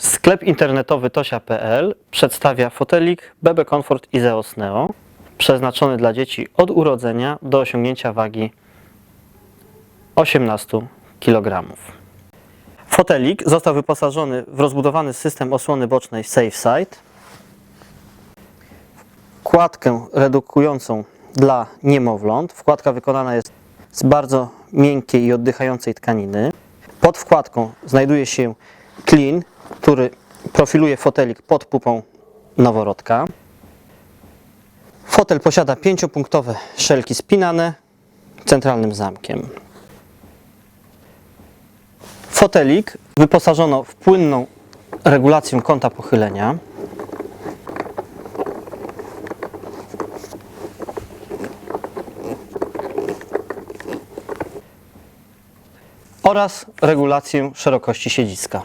Sklep internetowy tosia.pl przedstawia fotelik BB Comfort Izeos Neo przeznaczony dla dzieci od urodzenia do osiągnięcia wagi 18 kg. Fotelik został wyposażony w rozbudowany system osłony bocznej SafeSide, wkładkę redukującą dla niemowląt. Wkładka wykonana jest z bardzo miękkiej i oddychającej tkaniny. Pod wkładką znajduje się klin, który profiluje fotelik pod pupą noworodka. Fotel posiada pięciopunktowe szelki spinane centralnym zamkiem. Fotelik wyposażono w płynną regulację kąta pochylenia. oraz regulację szerokości siedziska.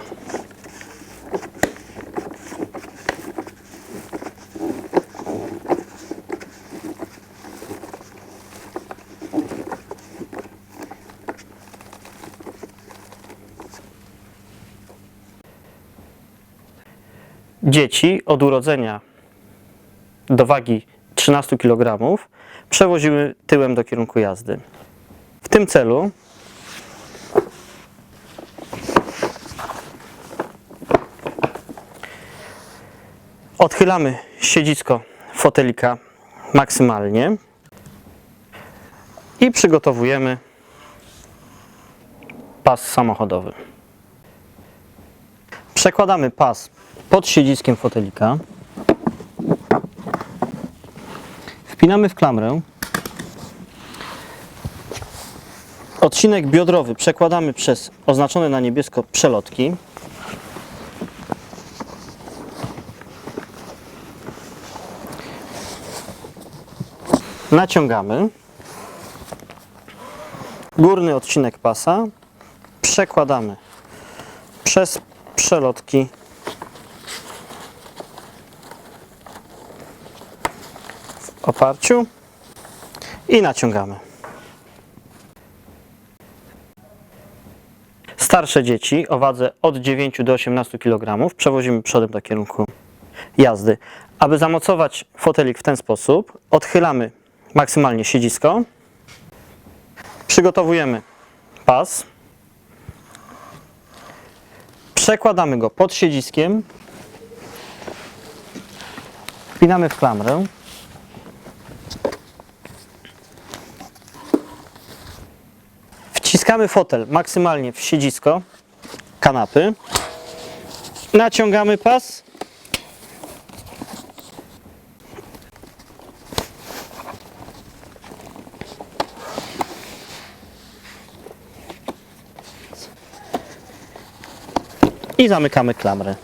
Dzieci od urodzenia do wagi 13 kg przewozimy tyłem do kierunku jazdy. W tym celu Odchylamy siedzisko fotelika maksymalnie i przygotowujemy pas samochodowy. Przekładamy pas pod siedziskiem fotelika. Wpinamy w klamrę. Odcinek biodrowy przekładamy przez oznaczone na niebiesko przelotki. naciągamy górny odcinek pasa, przekładamy przez przelotki oparciu i naciągamy. Starsze dzieci o wadze od 9 do 18 kg przewozimy przodem do kierunku jazdy. Aby zamocować fotelik w ten sposób, odchylamy maksymalnie siedzisko. Przygotowujemy pas. Przekładamy go pod siedziskiem. Wpinamy w klamrę. Wciskamy fotel maksymalnie w siedzisko kanapy. Naciągamy pas. i zamykamy klamrę.